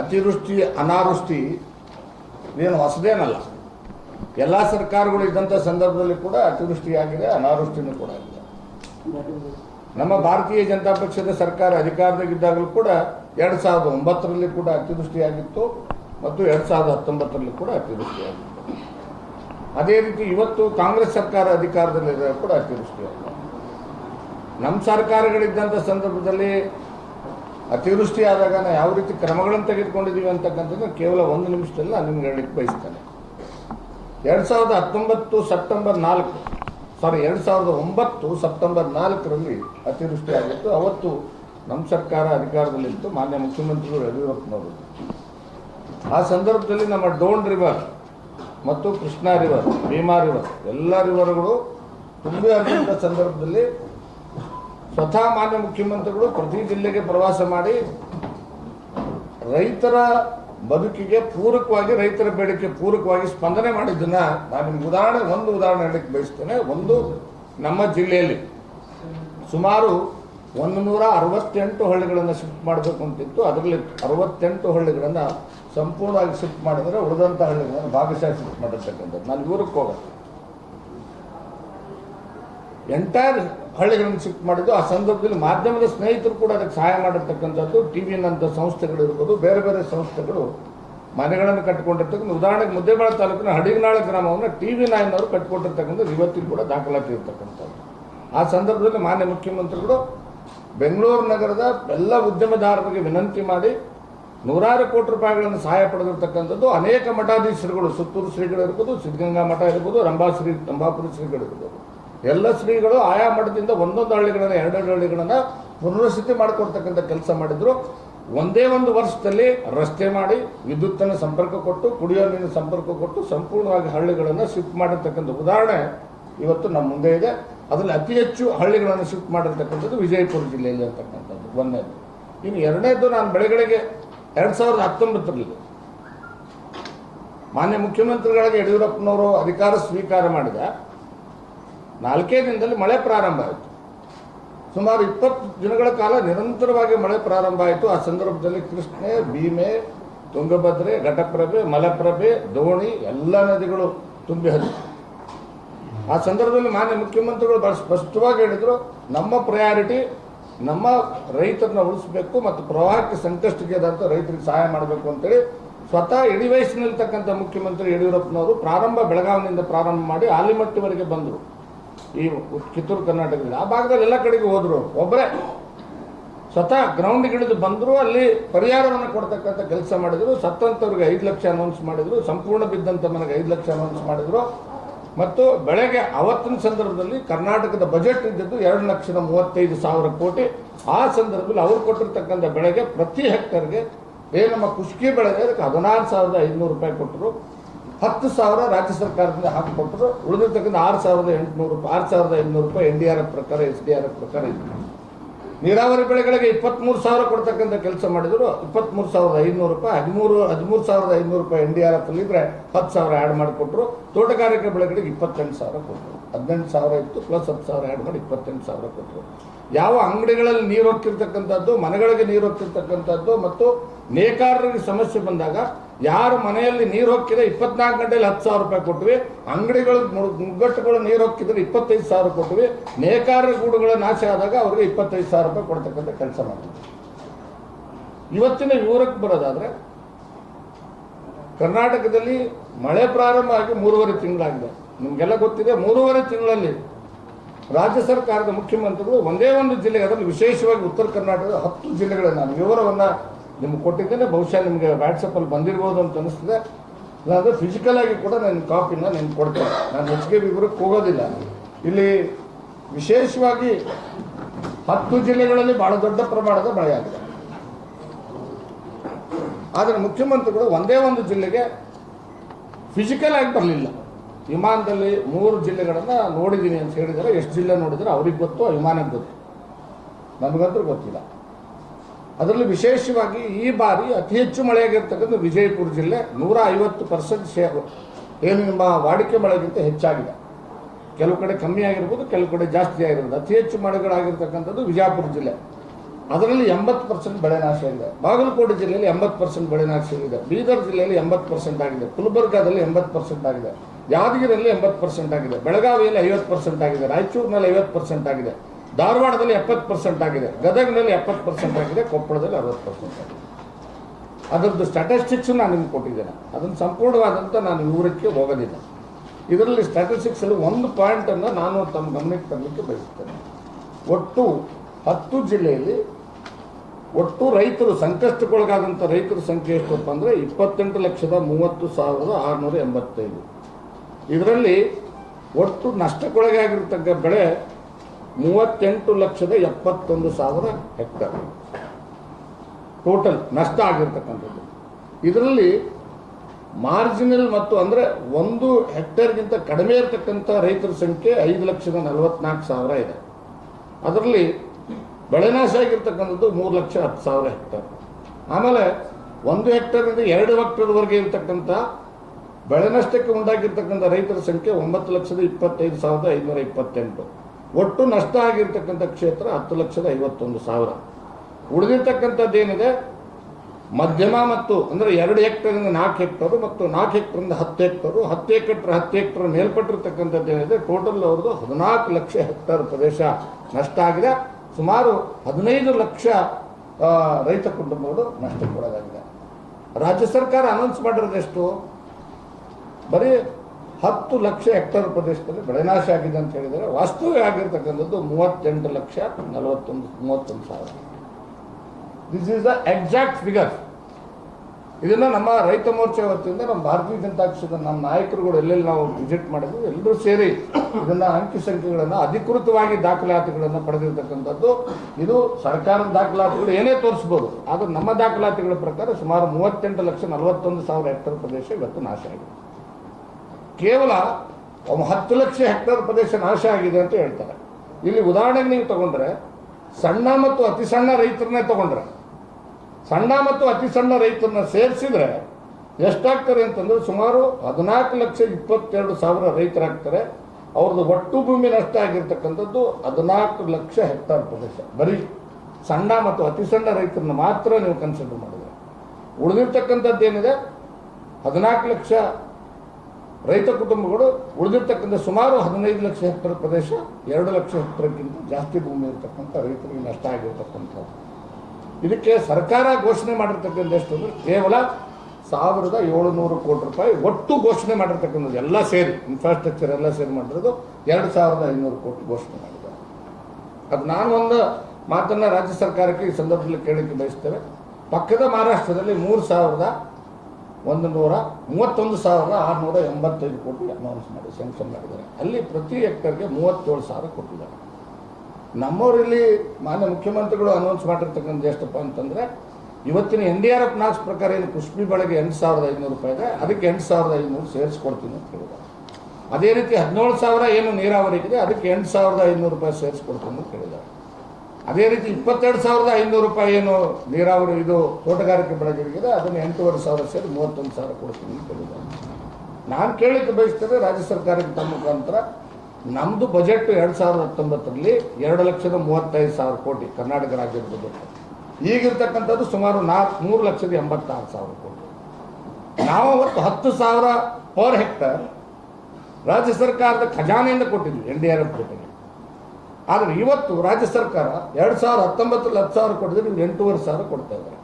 ಅತಿವೃಷ್ಟಿ, ಅನಾವೃಷ್ಟಿ ಏನು ಹೊಸದೇನಲ್ಲ. ಎಲ್ಲ ಸರ್ಕಾರಗಳು ಇದ್ದಂಥ ಸಂದರ್ಭದಲ್ಲಿ ಕೂಡ ಅತಿವೃಷ್ಟಿ ಆಗಿದೆ ಅನಾವೃಷ್ಟಿನೂ ಕೂಡ ಆಗಿದೆ ನಮ್ಮ ಭಾರತೀಯ ಜನತಾ ಪಕ್ಷದ ಸರ್ಕಾರ ಅಧಿಕಾರದಾಗಿದ್ದಾಗಲೂ ಕೂಡ ಎರಡು ಸಾವಿರದ ಒಂಬತ್ತರಲ್ಲಿ ಕೂಡ ಅತಿವೃಷ್ಟಿಯಾಗಿತ್ತು ಮತ್ತು ಎರಡು ಸಾವಿರದ ಹತ್ತೊಂಬತ್ತರಲ್ಲಿ ಕೂಡ ಅತಿವೃಷ್ಟಿಯಾಗಿತ್ತು. ಅದೇ ರೀತಿ ಇವತ್ತು ಕಾಂಗ್ರೆಸ್ ಸರ್ಕಾರ ಅಧಿಕಾರದಲ್ಲಿದ್ದಾಗ ಕೂಡ ಅತಿವೃಷ್ಟಿ ಆಗಿದೆ ನಮ್ಮ ಸರ್ಕಾರಗಳಿದ್ದಂಥ ಸಂದರ್ಭದಲ್ಲಿ ಅತಿವೃಷ್ಟಿ ಆದಾಗ ನಾವು ಯಾವ ರೀತಿ ಕ್ರಮಗಳನ್ನು ತೆಗೆದುಕೊಂಡಿದ್ದೀವಿ ಅಂತಕ್ಕಂಥದ್ದು ಕೇವಲ ಒಂದು ನಿಮಿಷದಲ್ಲಿ ನಾನು ನಿಮ್ಗೆ ಹೇಳಲಿಕ್ಕೆ ಬಯಸ್ತೇನೆ. ಎರಡು ಸಾವಿರದ ಹತ್ತೊಂಬತ್ತು ಸೆಪ್ಟೆಂಬರ್ ನಾಲ್ಕು, ಸಾರಿ, ಎರಡು ಸಾವಿರದ ಒಂಬತ್ತು ಸೆಪ್ಟೆಂಬರ್ ನಾಲ್ಕರಲ್ಲಿ ಅತಿವೃಷ್ಟಿ ಆಗಿತ್ತು ಅವತ್ತು ನಮ್ಮ ಸರ್ಕಾರ ಅಧಿಕಾರದಲ್ಲಿತ್ತು. ಮಾನ್ಯ ಮುಖ್ಯಮಂತ್ರಿಗಳು ಯಡಿಯೂರಪ್ಪನವರು ಆ ಸಂದರ್ಭದಲ್ಲಿ ನಮ್ಮ ಡೋನ್ ರಿವರ್ ಮತ್ತು ಕೃಷ್ಣಾ ರಿವರ್, ಭೀಮಾ ರಿವರ್, ಎಲ್ಲ ರಿವರ್ಗಳು ತುಂಬಿ ಹಾಕಿದ ಸಂದರ್ಭದಲ್ಲಿ ಸ್ವತಃ ಮಾನ್ಯ ಮುಖ್ಯಮಂತ್ರಿಗಳು ಪ್ರತಿ ಜಿಲ್ಲೆಗೆ ಪ್ರವಾಸ ಮಾಡಿ ರೈತರ ಬದುಕಿಗೆ ಪೂರಕವಾಗಿ, ರೈತರ ಬೇಡಿಕೆ ಪೂರಕವಾಗಿ ಸ್ಪಂದನೆ ಮಾಡಿದ್ದನ್ನ ನಾನು ನಿಮ್ಗೆ ಉದಾಹರಣೆ, ಒಂದು ಉದಾಹರಣೆ ಹೇಳಲಿಕ್ಕೆ ಬಯಸ್ತೇನೆ. ಒಂದು ನಮ್ಮ ಜಿಲ್ಲೆಯಲ್ಲಿ ಸುಮಾರು ಒಂದು ನೂರ ಅರವತ್ತೆಂಟು ಹಳ್ಳಿಗಳನ್ನು ಶಿಫ್ಟ್ ಮಾಡಬೇಕು ಅಂತಿತ್ತು. ಅದರಲ್ಲಿ ಅರವತ್ತೆಂಟು ಹಳ್ಳಿಗಳನ್ನು ಸಂಪೂರ್ಣವಾಗಿ ಶಿಫ್ಟ್ ಮಾಡಿದರೆ ಉಳಿದಂಥ ಹಳ್ಳಿಗಳನ್ನು ಭಾಗಶಃ ಶಿಫ್ಟ್ ಮಾಡಿರ್ತಕ್ಕಂಥದ್ದು. ನಾನು ಊರಕ್ಕೆ ಹೋಗುತ್ತೆ ಎಂಟೈರ್ ಹಳ್ಳಿಗಳನ್ನು ಶಿಫ್ಟ್ ಮಾಡಿದ್ದು, ಆ ಸಂದರ್ಭದಲ್ಲಿ ಮಾಧ್ಯಮದ ಸ್ನೇಹಿತರು ಕೂಡ ಅದಕ್ಕೆ ಸಹಾಯ ಮಾಡಿರ್ತಕ್ಕಂಥದ್ದು ಟಿ ವಿನಂಥ ಸಂಸ್ಥೆಗಳು ಇರ್ಬೋದು, ಬೇರೆ ಬೇರೆ ಸಂಸ್ಥೆಗಳು. ಮನೆಗಳನ್ನು ಕಟ್ಟಿಕೊಂಡಿರ್ತಕ್ಕಂಥ, ಉದಾಹರಣೆಗೆ ಮುದ್ದೇಬಾಳ ತಾಲೂಕಿನ ಹಡಿಗನಾಳ ಗ್ರಾಮವನ್ನು ಟಿ ವಿ ನೈನ್ನವರು ಕಟ್ಟಿಕೊಟ್ಟಿರ್ತಕ್ಕಂಥದ್ದು ಇವತ್ತಿಗೂ ಕೂಡ ದಾಖಲಾತಿ ಇರ್ತಕ್ಕಂಥದ್ದು. ಆ ಸಂದರ್ಭದಲ್ಲಿ ಮಾನ್ಯ ಮುಖ್ಯಮಂತ್ರಿಗಳು ಬೆಂಗಳೂರು ನಗರದ ಎಲ್ಲ ಉದ್ಯಮದಾರರಿಗೆ ವಿನಂತಿ ಮಾಡಿ ನೂರಾರು ಕೋಟಿ ರೂಪಾಯಿಗಳನ್ನು ಸಹಾಯ ಪಡೆದಿರ್ತಕ್ಕಂಥದ್ದು. ಅನೇಕ ಮಠಾಧೀಶರುಗಳು, ಸುತ್ತೂರು ಶ್ರೀಗಳು ಇರ್ಬೋದು, ಸಿದ್ಧಗಂಗಾ ಮಠ ಇರ್ಬೋದು, ರಂಭಾಶ್ರೀ, ರಂಭಾಪುರಿ ಶ್ರೀಗಳು ಇರ್ಬೋದು. ಎಲ್ಲ ಶ್ರೀಗಳು ಆಯಾ ಮಠದಿಂದ ಒಂದೊಂದು ಹಳ್ಳಿಗಳನ್ನು, ಎರಡೆರಡು ಹಳ್ಳಿಗಳನ್ನು ಪುನರ್ವಸತಿ ಮಾಡಿಕೊಡ್ತಕ್ಕಂಥ ಕೆಲಸ ಮಾಡಿದ್ರು. ಒಂದೇ ಒಂದು ವರ್ಷದಲ್ಲಿ ರಸ್ತೆ ಮಾಡಿ ವಿದ್ಯುತ್ತನ್ನು ಸಂಪರ್ಕ ಕೊಟ್ಟು, ಕುಡಿಯೋ ನೀರಿನ ಸಂಪರ್ಕ ಕೊಟ್ಟು ಸಂಪೂರ್ಣವಾಗಿ ಹಳ್ಳಿಗಳನ್ನು ಶಿಫ್ಟ್ ಮಾಡಿರ್ತಕ್ಕಂಥ ಉದಾಹರಣೆ ಇವತ್ತು ನಮ್ಮ ಮುಂದೆ ಇದೆ. ಅದರಲ್ಲಿ ಅತಿ ಹೆಚ್ಚು ಹಳ್ಳಿಗಳನ್ನು ಶಿಫ್ಟ್ ಮಾಡಿರ್ತಕ್ಕಂಥದ್ದು ವಿಜಯಪುರ ಜಿಲ್ಲೆಯಲ್ಲಿ ಇರ್ತಕ್ಕಂಥದ್ದು ಒಂದನೇದು. ಇನ್ನು ಎರಡನೇದು ನಾನು ಬೆಳಗಡೆಗೆ ಎರಡು ಸಾವಿರದ ಹತ್ತೊಂಬತ್ತರಲ್ಲಿ ಮಾನ್ಯ ಮುಖ್ಯಮಂತ್ರಿಗಳಾಗಿ ಯಡಿಯೂರಪ್ಪನವರು ಅಧಿಕಾರ ಸ್ವೀಕಾರ ಮಾಡಿದ. ನಾಲ್ಕೇ ದಿನದಲ್ಲಿ ಮಳೆ ಪ್ರಾರಂಭ ಆಯಿತು. ಸುಮಾರು ಇಪ್ಪತ್ತು ದಿನಗಳ ಕಾಲ ನಿರಂತರವಾಗಿ ಮಳೆ ಪ್ರಾರಂಭ ಆಯಿತು. ಆ ಸಂದರ್ಭದಲ್ಲಿ ಕೃಷ್ಣೆ, ಭೀಮೆ, ತುಂಗಭದ್ರೆ, ಘಟಪ್ರಭೆ, ಮಲಪ್ರಭೆ, ದೋಣಿ, ಎಲ್ಲ ನದಿಗಳು ತುಂಬಿ ಹರಿದು ಆ ಸಂದರ್ಭದಲ್ಲಿ ಮಾನ್ಯ ಮುಖ್ಯಮಂತ್ರಿಗಳು ಬಹಳ ಸ್ಪಷ್ಟವಾಗಿ ಹೇಳಿದರು, ನಮ್ಮ ಪ್ರಯಾರಿಟಿ ನಮ್ಮ ರೈತರನ್ನ ಉಳಿಸಬೇಕು ಮತ್ತು ಪ್ರವಾಹಕ್ಕೆ ಸಂಕಷ್ಟಕ್ಕೆ ಆದಂಥ ರೈತರಿಗೆ ಸಹಾಯ ಮಾಡಬೇಕು ಅಂತೇಳಿ ಸ್ವತಃ ಇಡೀ ವಯಸ್ಸಿನಲ್ಲಿರ್ತಕ್ಕಂಥ ಮುಖ್ಯಮಂತ್ರಿ ಯಡಿಯೂರಪ್ಪನವರು ಪ್ರಾರಂಭ ಬೆಳಗಾವಿನಿಂದ ಪ್ರಾರಂಭ ಮಾಡಿ ಆಲಿಮಟ್ಟಿವರೆಗೆ ಬಂದರು. ಈ ಕಿತ್ತೂರು ಕರ್ನಾಟಕದಲ್ಲಿ. ಆ ಭಾಗದಲ್ಲಿ ಎಲ್ಲ ಕಡೆಗೆ ಹೋದರು. ಒಬ್ಬರೇ ಸ್ವತಃ ಗ್ರೌಂಡಿಗೆ ಇಳಿದು ಬಂದರು, ಅಲ್ಲಿ ಪರಿಹಾರವನ್ನು ಕೊಡ್ತಕ್ಕಂಥ ಕೆಲಸ ಮಾಡಿದರು. ಸತ್ತಂಥವ್ರಿಗೆ ಐದು ಲಕ್ಷ ಅನೌನ್ಸ್ ಮಾಡಿದರು. ಸಂಪೂರ್ಣ ಬಿದ್ದಂಥ ಮನೆಗೆ ಐದು ಲಕ್ಷ ಅನೌನ್ಸ್ ಮಾಡಿದರು. ಮತ್ತು ಬೆಳಗ್ಗೆ ಅವತ್ತಿನ ಸಂದರ್ಭದಲ್ಲಿ ಕರ್ನಾಟಕದ ಬಜೆಟ್ ಇದ್ದದ್ದು ಎರಡು ಲಕ್ಷದ ಮೂವತ್ತೈದು ಸಾವಿರ ಕೋಟಿ. ಆ ಸಂದರ್ಭದಲ್ಲಿ ಅವ್ರು ಕೊಟ್ಟಿರ್ತಕ್ಕಂಥ ಬೆಳೆಗೆ ಪ್ರತಿ ಹೆಕ್ಟರ್ಗೆ ಏನು ನಮ್ಮ ಕುಷ್ಕಿ ಬೆಳೆಗೆ ಅದಕ್ಕೆ ಹದಿನಾರು ಸಾವಿರದ ಐದುನೂರು ರೂಪಾಯಿ ಕೊಟ್ಟರು. ಹತ್ತು ಸಾವಿರ ರಾಜ್ಯ ಸರ್ಕಾರದಿಂದ ಹಾಕಿಕೊಟ್ಟರು ಉಳಿದಿರ್ತಕ್ಕಂಥ ಆರು ಸಾವಿರದ ಎಂಟುನೂರು ರೂಪಾಯಿ ಆರು ಸಾವಿರದ ಐದುನೂರು ರೂಪಾಯಿ ಎನ್ ಡಿ ಆರ್ ಎಫ್ ಪ್ರಕಾರ, ಎಸ್ ಡಿ ಆರ್ ಎಫ್ ಪ್ರಕಾರ ಇತ್ತು. ನೀರಾವರಿ ಬೆಳೆಗಳಿಗೆ ಇಪ್ಪತ್ತ್ಮೂರು ಸಾವಿರ ಕೊಡ್ತಕ್ಕಂಥ ಕೆಲಸ ಮಾಡಿದರು. ಇಪ್ಪತ್ತ್ಮೂರು ಸಾವಿರದ ಐನೂರು ರೂಪಾಯಿ, ಹದಿಮೂರು ಹದಿಮೂರು ಸಾವಿರದ ಐನೂರು ರೂಪಾಯಿ ಎನ್ ಡಿ ಆರ್ ಎಫ್ ಇದ್ರೆ ಹತ್ತು ಸಾವಿರ ಆ್ಯಡ್ ಮಾಡಿಕೊಟ್ರು. ತೋಟಗಾರಿಕೆ ಬೆಳೆಗಳಿಗೆ ಇಪ್ಪತ್ತೆಂಟು ಸಾವಿರ ಕೊಟ್ಟರು ಹದಿನೆಂಟು ಸಾವಿರ ಇತ್ತು ಪ್ಲಸ್ ಹತ್ತು ಸಾವಿರ ಆ್ಯಡ್ ಮಾಡಿ ಇಪ್ಪತ್ತೆಂಟು ಸಾವಿರ ಕೊಟ್ಟರು ಯಾವ ಅಂಗಡಿಗಳಲ್ಲಿ ನೀರು ಹೋಗ್ತಿರ್ತಕ್ಕಂಥದ್ದು ಮನೆಗಳಿಗೆ ನೀರು ಹೋಗ್ತಿರ್ತಕ್ಕಂಥದ್ದು ಮತ್ತು ನೇಕಾರರಿಗೆ ಸಮಸ್ಯೆ ಬಂದಾಗ ಯಾರು ಮನೆಯಲ್ಲಿ ನೀರು ಹೊಕ್ಕಿದ್ರೆ ಇಪ್ಪತ್ನಾಲ್ಕು ಗಂಟೆಯಲ್ಲಿ ಹತ್ತು ಸಾವಿರ ರೂಪಾಯಿ ಕೊಟ್ವಿ. ಅಂಗಡಿಗಳು ಮುಗ್ಗಟ್ಟುಗಳು ನೀರು ಹೊಕ್ಕಿದ್ರೆ ಇಪ್ಪತ್ತೈದು ಸಾವಿರ ಕೊಟ್ವಿ. ನೇಕಾರ ಗೂಡುಗಳ ನಾಶ ಆದಾಗ ಅವ್ರಿಗೆ ಇಪ್ಪತ್ತೈದು ಸಾವಿರ ರೂಪಾಯಿ ಕೊಡ್ತಕ್ಕಂಥ ಕೆಲಸ ಮಾಡ್ತೀವಿ. ಇವತ್ತಿನ ವಿವರಕ್ಕೆ ಬರೋದಾದ್ರೆ, ಕರ್ನಾಟಕದಲ್ಲಿ ಮಳೆ ಪ್ರಾರಂಭ ಆಗಿ ಮೂರುವರೆ ತಿಂಗಳಾಗಿದೆ. ನಿಮಗೆಲ್ಲ ಗೊತ್ತಿದೆ, ಮೂರುವರೆ ತಿಂಗಳಲ್ಲಿ ರಾಜ್ಯ ಸರ್ಕಾರದ ಮುಖ್ಯಮಂತ್ರಿಗಳು ಒಂದೇ ಒಂದು ಜಿಲ್ಲೆಗೆ, ಅದರಲ್ಲಿ ವಿಶೇಷವಾಗಿ ಉತ್ತರ ಕರ್ನಾಟಕದ ಹತ್ತು ಜಿಲ್ಲೆಗಳ ನಾನು ವಿವರವನ್ನು ನಿಮ್ಗೆ ಕೊಟ್ಟಿದ್ದೇನೆ, ಬಹುಶಃ ನಿಮಗೆ ವಾಟ್ಸಪ್ಪಲ್ಲಿ ಬಂದಿರ್ಬೋದು ಅಂತ ಅನಿಸ್ತದೆ. ಇಲ್ಲಾಂದರೆ ಫಿಸಿಕಲ್ ಆಗಿ ಕೂಡ ನನ್ನ ಕಾಪಿನ ನಿಮ್ಗೆ ಕೊಡ್ತೇನೆ. ನಾನು ಹೆಚ್ಚಿಗೆ ವಿವರಕ್ಕೆ ಹೋಗೋದಿಲ್ಲ. ಇಲ್ಲಿ ವಿಶೇಷವಾಗಿ ಹತ್ತು ಜಿಲ್ಲೆಗಳಲ್ಲಿ ಬಹಳ ದೊಡ್ಡ ಪ್ರಮಾಣದ ಮಳೆಯಾಗಿದೆ. ಆದರೆ ಮುಖ್ಯಮಂತ್ರಿಗಳು ಒಂದೇ ಒಂದು ಜಿಲ್ಲೆಗೆ ಫಿಸಿಕಲ್ ಆಗಿ ಬರಲಿಲ್ಲ. ವಿಮಾನದಲ್ಲಿ ಮೂರು ಜಿಲ್ಲೆಗಳನ್ನು ನೋಡಿದ್ದೀನಿ ಅಂತ ಹೇಳಿದರೆ, ಎಷ್ಟು ಜಿಲ್ಲೆ ನೋಡಿದರೆ ಅವ್ರಿಗೆ ಗೊತ್ತು ವಿಮಾನಕ್ಕೆ ಗೊತ್ತು. ನಮಗಂತೂ ಗೊತ್ತಿಲ್ಲ. ಅದರಲ್ಲಿ ವಿಶೇಷವಾಗಿ ಈ ಬಾರಿ ಅತಿ ಹೆಚ್ಚು ಮಳೆಯಾಗಿರ್ತಕ್ಕಂಥ ವಿಜಯಪುರ ಜಿಲ್ಲೆ ನೂರ ಐವತ್ತು ಪರ್ಸೆಂಟ್ ಶೇರ್ ಏನು ನಿಮ್ಮ ವಾಡಿಕೆ ಮಳೆಗಿಂತ ಹೆಚ್ಚಾಗಿದೆ. ಕೆಲವು ಕಡೆ ಕಮ್ಮಿ ಆಗಿರ್ಬೋದು, ಕೆಲವು ಕಡೆ ಜಾಸ್ತಿ ಆಗಿರ್ಬೋದು ಅತಿ ಹೆಚ್ಚು ಮಳೆಗಳಾಗಿರ್ತಕ್ಕಂಥದ್ದು ವಿಜಯಪುರ ಜಿಲ್ಲೆ. ಅದರಲ್ಲಿ ಎಂಬತ್ತು ಪರ್ಸೆಂಟ್ ಬೆಳೆ ನಾಶ ಆಗಿದೆ ಬಾಗಲಕೋಟೆ ಜಿಲ್ಲೆಯಲ್ಲಿ ಎಂಬತ್ತು ಪರ್ಸೆಂಟ್ ಬೆಳೆ ನಾಶ ಆಗಿದೆ ಬೀದರ್ ಜಿಲ್ಲೆಯಲ್ಲಿ ಎಂಬತ್ತು ಪರ್ಸೆಂಟ್ ಆಗಿದೆ. ಗುಲ್ಬರ್ಗಾದಲ್ಲಿ ಎಂಬತ್ತು ಪರ್ಸೆಂಟ್ ಆಗಿದೆ. ಯಾದಗಿರಿಯಲ್ಲಿ ಎಂಬತ್ತು ಪರ್ಸೆಂಟ್ ಆಗಿದೆ. ಬೆಳಗಾವಿಯಲ್ಲಿ ಐವತ್ತು ಪರ್ಸೆಂಟ್ ಆಗಿದೆ. ರಾಯಚೂರಿನಲ್ಲಿ ಐವತ್ತು ಪರ್ಸೆಂಟ್ ಆಗಿದೆ. ಧಾರವಾಡದಲ್ಲಿ ಎಪ್ಪತ್ತು ಪರ್ಸೆಂಟ್ ಆಗಿದೆ, ಗದಗನಲ್ಲಿ ಎಪ್ಪತ್ತು ಪರ್ಸೆಂಟ್ ಆಗಿದೆ, ಕೊಪ್ಪಳದಲ್ಲಿ ಅರವತ್ತು ಪರ್ಸೆಂಟ್ ಆಗಿದೆ. ಅದರದ್ದು ಸ್ಟ್ಯಾಟಿಸ್ಟಿಕ್ಸ್ ನಾನು ನಿಮ್ಗೆ ಕೊಟ್ಟಿದ್ದೇನೆ. ಅದನ್ನು ಸಂಪೂರ್ಣವಾದಂಥ ನಾನು ವಿವರಕ್ಕೆ ಹೋಗೋದಿಲ್ಲ ಇದರಲ್ಲಿ ಸ್ಟ್ಯಾಟಿಸ್ಟಿಕ್ಸಲ್ಲಿ ಒಂದು ಪಾಯಿಂಟನ್ನು ನಾನು ತಮ್ಮ ಗಮನಕ್ಕೆ ತರಲಿಕ್ಕೆ ಬಯಸ್ತೇನೆ ಒಟ್ಟು ಹತ್ತು ಜಿಲ್ಲೆಯಲ್ಲಿ ಒಟ್ಟು ರೈತರು ಸಂಕಷ್ಟಕ್ಕೊಳಗಾದಂಥ ರೈತರ ಸಂಖ್ಯೆ ಎಷ್ಟಪ್ಪ ಅಂದರೆ ಇಪ್ಪತ್ತೆಂಟು ಲಕ್ಷದ ಮೂವತ್ತು ಸಾವಿರದ ಆರುನೂರ ಎಂಬತ್ತೈದು. ಇದರಲ್ಲಿ ಒಟ್ಟು ನಷ್ಟಕ್ಕೊಳಗಾಗಿರ್ತಕ್ಕ ಬೆಳೆ ಮೂವತ್ತೆಂಟು ಲಕ್ಷದ ಎಪ್ಪತ್ತೊಂದು ಸಾವಿರ ಹೆಕ್ಟರ್. ಟೋಟಲ್ ನಷ್ಟ ಆಗಿರ್ತಕ್ಕಂಥದ್ದು. ಇದರಲ್ಲಿ ಮಾರ್ಜಿನಲ್ ಮತ್ತು ಅಂದರೆ ಒಂದು ಹೆಕ್ಟೇರ್ಗಿಂತ ಕಡಿಮೆ ಇರತಕ್ಕಂಥ ರೈತರ ಸಂಖ್ಯೆ ಐದು ಲಕ್ಷದ ನಲವತ್ನಾಲ್ಕು ಸಾವಿರ ಇದೆ. ಅದರಲ್ಲಿ ಬೆಳೆನಾಶ ಆಗಿರ್ತಕ್ಕಂಥದ್ದು ಮೂರು ಲಕ್ಷ ಹತ್ತು ಸಾವಿರ ಹೆಕ್ಟರ್. ಆಮೇಲೆ ಒಂದು ಹೆಕ್ಟೇರ್ನಿಂದ ಎರಡು ಹೆಕ್ಟರ್ವರೆಗೆ ಇರತಕ್ಕಂಥ ಬೆಳೆ ನಷ್ಟಕ್ಕೆ ಉಂಟಾಗಿರ್ತಕ್ಕಂಥ ರೈತರ ಸಂಖ್ಯೆ ಒಂಬತ್ತು ಲಕ್ಷದ ಇಪ್ಪತ್ತೈದು ಸಾವಿರದ ಐನೂರ ಇಪ್ಪತ್ತೆಂಟು. ಒಟ್ಟು ನಷ್ಟ ಆಗಿರ್ತಕ್ಕಂಥ ಕ್ಷೇತ್ರ ಹತ್ತು ಲಕ್ಷದ ಐವತ್ತೊಂದು ಸಾವಿರ. ಉಳಿದಿರ್ತಕ್ಕಂಥದ್ದೇನಿದೆ? ಮಧ್ಯಮ ಮತ್ತು ಅಂದರೆ ಎರಡು ಹೆಕ್ಟರಿಂದ ನಾಲ್ಕು ಹೆಕ್ಟರು ಮತ್ತು ನಾಲ್ಕು ಹೆಕ್ಟರಿಂದ ಹತ್ತು ಹೆಕ್ಟರು, ಹತ್ತು ಹೆಕ್ಟರ್ ಹತ್ತು ಹೆಕ್ಟರ್ ಮೇಲ್ಪಟ್ಟಿರ್ತಕ್ಕಂಥದ್ದು ಏನಿದೆ ಟೋಟಲ್ ಅವ್ರದ್ದು ಹದಿನಾಲ್ಕು ಲಕ್ಷ ಹೆಕ್ಟರ್ ಪ್ರದೇಶ ನಷ್ಟ ಆಗಿದೆ. ಸುಮಾರು ಹದಿನೈದು ಲಕ್ಷ ರೈತ ಕುಟುಂಬಗಳು ನಷ್ಟಕ್ಕೊಳಗಾಗಿದೆ ರಾಜ್ಯ ಸರ್ಕಾರ ಅನೌನ್ಸ್ ಮಾಡಿರೋದೆಷ್ಟು ಬರೀ ಹತ್ತು ಲಕ್ಷ ಹೆಕ್ಟರ್ ಪ್ರದೇಶದಲ್ಲಿ ಬೆಳೆನಾಶ ಆಗಿದೆ ಅಂತ ಹೇಳಿದರೆ ವಾಸ್ತವ ಆಗಿರ್ತಕ್ಕಂಥದ್ದು ಮೂವತ್ತೆಂಟು ಲಕ್ಷ ನಲವತ್ತೊಂದು, ಮೂವತ್ತೊಂದು ಸಾವಿರ. This is the exact figure ಇದನ್ನು ನಮ್ಮ ರೈತ ಮೋರ್ಚಾ ವತಿಯಿಂದ ನಮ್ಮ ಭಾರತೀಯ ಜನತಾ ಪಕ್ಷದ ನಮ್ಮ ನಾಯಕರುಗಳು ಎಲ್ಲೆಲ್ಲಿ ನಾವು ವಿಸಿಟ್ ಮಾಡಿದ್ವಿ ಎಲ್ಲರೂ ಸೇರಿ ಇದನ್ನು ಅಂಕಿ ಸಂಖ್ಯೆಗಳನ್ನು ಅಧಿಕೃತವಾಗಿ ದಾಖಲಾತಿಗಳನ್ನು ಪಡೆದಿರ್ತಕ್ಕಂಥದ್ದು. ಇದು ಸರ್ಕಾರದ ದಾಖಲಾತಿಗಳು ಏನೇ ತೋರಿಸ್ಬೋದು, ಆದರೆ ನಮ್ಮ ದಾಖಲಾತಿಗಳ ಪ್ರಕಾರ ಸುಮಾರು ಮೂವತ್ತೆಂಟು ಲಕ್ಷ ನಲವತ್ತೊಂದು ಸಾವಿರ ಹೆಕ್ಟರ್ ಪ್ರದೇಶ ಇವತ್ತು ನಾಶ ಆಗಿದೆ. ಕೇವಲ ಒಂದು ಹತ್ತು ಲಕ್ಷ ಹೆಕ್ಟರ್ ಪ್ರದೇಶ ನಾಶ ಆಗಿದೆ ಅಂತ ಹೇಳ್ತಾರೆ. ಇಲ್ಲಿ ಉದಾಹರಣೆಗೆ ನೀವು ತಗೊಂಡ್ರೆ, ಸಣ್ಣ ಮತ್ತು ಅತಿ ಸಣ್ಣ ರೈತರನ್ನೇ ತಗೊಂಡ್ರೆ, ಸಣ್ಣ ಮತ್ತು ಅತಿ ಸಣ್ಣ ರೈತರನ್ನ ಸೇರಿಸಿದ್ರೆ ಎಷ್ಟಾಗ್ತಾರೆ ಅಂತಂದ್ರೆ ಸುಮಾರು ಹದಿನಾಲ್ಕು ಲಕ್ಷ ಇಪ್ಪತ್ತೆರಡು ಸಾವಿರ ರೈತರಾಗ್ತಾರೆ. ಅವ್ರದ್ದು ಒಟ್ಟು ಭೂಮಿ ನಷ್ಟ ಆಗಿರ್ತಕ್ಕಂಥದ್ದು ಹದಿನಾಲ್ಕು ಲಕ್ಷ ಹೆಕ್ಟಾರ್ ಪ್ರದೇಶ. ಬರೀ ಸಣ್ಣ ಮತ್ತು ಅತಿ ಸಣ್ಣ ರೈತರನ್ನ ಮಾತ್ರ ನೀವು ಕನ್ಸಿಡರ್ ಮಾಡಿದ್ರೆ. ಉಳಿದಿರ್ತಕ್ಕಂಥದ್ದು ಏನಿದೆ? ಹದಿನಾಲ್ಕು ಲಕ್ಷ ರೈತ ಕುಟುಂಬಗಳು ಉಳಿದಿರ್ತಕ್ಕಂಥ ಸುಮಾರು ಹದಿನೈದು ಲಕ್ಷ ಹೆಕ್ಟರ್ ಪ್ರದೇಶ, ಎರಡು ಲಕ್ಷ ಹೆಕ್ಟರ್ಗಿಂತ ಜಾಸ್ತಿ ಭೂಮಿ ಇರತಕ್ಕಂಥ ರೈತರಿಗೆ ನಷ್ಟ ಆಗಿರ್ತಕ್ಕಂಥದ್ದು. ಇದಕ್ಕೆ ಸರ್ಕಾರ ಘೋಷಣೆ ಮಾಡಿರ್ತಕ್ಕಂಥ ಎಷ್ಟು ಅಂದರೆ ಕೇವಲ ಸಾವಿರದ ಏಳುನೂರು ಕೋಟಿ ರೂಪಾಯಿ ಒಟ್ಟು ಘೋಷಣೆ ಮಾಡಿರ್ತಕ್ಕಂಥದ್ದು ಎಲ್ಲ ಸೇರಿ ಇನ್ಫ್ರಾಸ್ಟ್ರಕ್ಚರ್ ಎಲ್ಲ ಸೇರಿ ಮಾಡಿರೋದು ಎರಡು ಸಾವಿರದ ಐನೂರು ಕೋಟಿ ಘೋಷಣೆ ಮಾಡಿದ್ದಾರೆ. ಅದು ನಾನು ಒಂದು ಮಾತನ್ನು ರಾಜ್ಯ ಸರ್ಕಾರಕ್ಕೆ ಈ ಸಂದರ್ಭದಲ್ಲಿ ಕೇಳಲಿಕ್ಕೆ ಬಯಸ್ತೇವೆ ಪಕ್ಕದ ಮಹಾರಾಷ್ಟ್ರದಲ್ಲಿ ಮೂರು ಸಾವಿರದ ಒಂದು ನೂರ ಮೂವತ್ತೊಂದು ಸಾವಿರದ ಆರುನೂರ ಎಂಬತ್ತೈದು ಕೋಟಿ ಅನೌನ್ಸ್ ಮಾಡಿ ಸ್ಯಾಂಕ್ಷನ್ ಮಾಡಿದ್ದಾರೆ. ಅಲ್ಲಿ ಪ್ರತಿ ಹೆಕ್ಟರ್ಗೆ ಮೂವತ್ತೇಳು ಸಾವಿರ ಕೊಟ್ಟಿದ್ದಾರೆ ನಮ್ಮವರಿಲ್ಲಿ ಮಾನ್ಯ ಮುಖ್ಯಮಂತ್ರಿಗಳು ಅನೌನ್ಸ್ ಮಾಡಿರ್ತಕ್ಕಂಥ ಎಷ್ಟಪ್ಪ ಅಂತಂದರೆ, ಇವತ್ತಿನ ಎನ್ ಡಿ ಆರ್ ಎಫ್ ನಾಕ್ಸ್ ಪ್ರಕಾರ ಏನು ಕುಸ್ಬಿ ಬೆಳೆಗೆ ಎಂಟು ಸಾವಿರದ ಐನೂರು ರೂಪಾಯಿ ಇದೆ, ಅದಕ್ಕೆ ಎಂಟು ಸಾವಿರದ ಐನೂರು ಸೇರಿಸ್ಕೊಡ್ತೀನಿ ಅಂತ ಹೇಳಿದ್ದಾರೆ. ಅದೇ ರೀತಿ ಹದಿನೇಳು ಸಾವಿರ ಏನು ನೀರಾವರಿ ಇದೆ, ಅದಕ್ಕೆ ಎಂಟು ಸಾವಿರದ ಐನೂರು ರೂಪಾಯಿ ಸೇರಿಸ್ಕೊಡ್ತೀನಿ ಅಂತ ಹೇಳಿದ್ದಾರೆ. ಅದೇ ರೀತಿ ಇಪ್ಪತ್ತೆರಡು ಸಾವಿರದ ಐನೂರು ರೂಪಾಯಿ ಏನು ನೀರಾವರಿ ಇದು ತೋಟಗಾರಿಕೆ ಬೆಳೆಗಳಿಗಿದೆ ಅದನ್ನು ಎಂಟೂವರೆ ಸಾವಿರ ಸೇರಿ ಮೂವತ್ತೊಂದು ಸಾವಿರ ಕೊಡ್ತೀನಿ ಹೇಳಿದ್ದಾರೆ. ನಾನು ಕೇಳಲಿಕ್ಕೆ ಬಯಸ್ತೇನೆ, ರಾಜ್ಯ ಸರ್ಕಾರಕ್ಕೆ ತಮ್ಮ ಮುಖಾಂತರ ನಮ್ಮದು ಬಜೆಟ್ ಎರಡು ಸಾವಿರದ ಹತ್ತೊಂಬತ್ತರಲ್ಲಿ ಎರಡು ಲಕ್ಷದ ಮೂವತ್ತೈದು ಸಾವಿರ ಕೋಟಿ ಕರ್ನಾಟಕ ರಾಜ್ಯದ ಬಜೆಟ್. ಈಗಿರ್ತಕ್ಕಂಥದ್ದು ಸುಮಾರು ನಾಲ್ಕು, ಮೂರು ಲಕ್ಷದ ಎಂಬತ್ತಾರು ಸಾವಿರ ಕೋಟಿ. ನಾವು ಅವತ್ತು ಹತ್ತು ಸಾವಿರ ಪರ್ ಹೆಕ್ಟರ್ ರಾಜ್ಯ ಸರ್ಕಾರದ ಖಜಾನೆಯಿಂದ ಕೊಟ್ಟಿದ್ವಿ, ಎನ್ ಡಿ ಆರ್ ಎಫ್ ಜೊತೆಗೆ. ಆದರೆ ಇವತ್ತು ರಾಜ್ಯ ಸರ್ಕಾರ ಎರಡು ಸಾವಿರ ಹತ್ತೊಂಬತ್ತರಲ್ಲಿ ಹತ್ತು ಸಾವಿರ ಕೊಟ್ಟಿದ್ರೆ ನಿಮ್ಗೆ ಎಂಟೂವರೆ ಸಾವಿರ ಕೊಡ್ತಾ ಇದ್ದಾರೆ.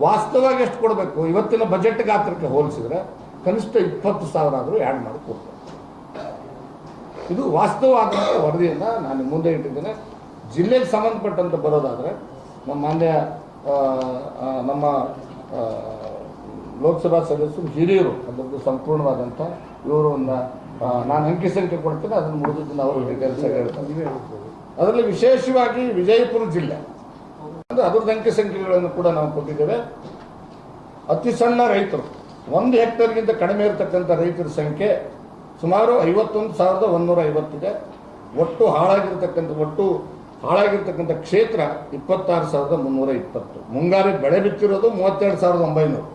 ವಾಸ್ತವವಾಗಿ ಎಷ್ಟು ಕೊಡಬೇಕು? ಇವತ್ತಿನ ಬಜೆಟ್ ಗಾತ್ರಕ್ಕೆ ಹೋಲಿಸಿದ್ರೆ ಕನಿಷ್ಠ ಇಪ್ಪತ್ತು ಸಾವಿರ ಆದರೂ ಆ್ಯಡ್ ಮಾಡಿ ಕೊಡ್ತಾರೆ ಇದು ವಾಸ್ತವವಾದಂಥ ವರದಿಯನ್ನು ನಾನು ಮುಂದೆ ಇಟ್ಟಿದ್ದೇನೆ. ಜಿಲ್ಲೆಗೆ ಸಂಬಂಧಪಟ್ಟಂತೆ ಬರೋದಾದರೆ ನಮ್ಮ ಮಾನ್ಯ ನಮ್ಮ ಲೋಕಸಭಾ ಸದಸ್ಯರು ಹಿರಿಯರು ಅದರದ್ದು ಸಂಪೂರ್ಣವಾದಂಥ ಆ, ನಾನು ಅಂಕಿ ಸಂಖ್ಯೆ ಕೊಡ್ತೇನೆ ಅದನ್ನು ಮುಗಿದನ್ನು ಅವರು ಕೆಲಸ ಹೇಳ್ತಾರೆ ಅದರಲ್ಲಿ ವಿಶೇಷವಾಗಿ ವಿಜಯಪುರ ಜಿಲ್ಲೆ. ಅಂದರೆ ಅದರದ್ದು ಅಂಕಿ ಸಂಖ್ಯೆಗಳನ್ನು ಕೂಡ ನಾವು ಕೊಟ್ಟಿದ್ದೇವೆ. ಅತಿ ಸಣ್ಣ ರೈತರು ಒಂದು ಹೆಕ್ಟರ್ಗಿಂತ ಕಡಿಮೆ ಇರತಕ್ಕಂಥ ರೈತರ ಸಂಖ್ಯೆ ಸುಮಾರು ಐವತ್ತೊಂದು ಸಾವಿರದ ಒಂದೂರ ಐವತ್ತಿದೆ ಒಟ್ಟು ಹಾಳಾಗಿರ್ತಕ್ಕಂಥ ಒಟ್ಟು ಹಾಳಾಗಿರ್ತಕ್ಕಂಥ ಕ್ಷೇತ್ರ ಇಪ್ಪತ್ತಾರು ಸಾವಿರದ ಮುನ್ನೂರ ಇಪ್ಪತ್ತು. ಮುಂಗಾರು ಬೆಳೆ ಬಿತ್ತಿರೋದು ಮೂವತ್ತೆರಡು ಸಾವಿರದ ಒಂಬೈನೂರು.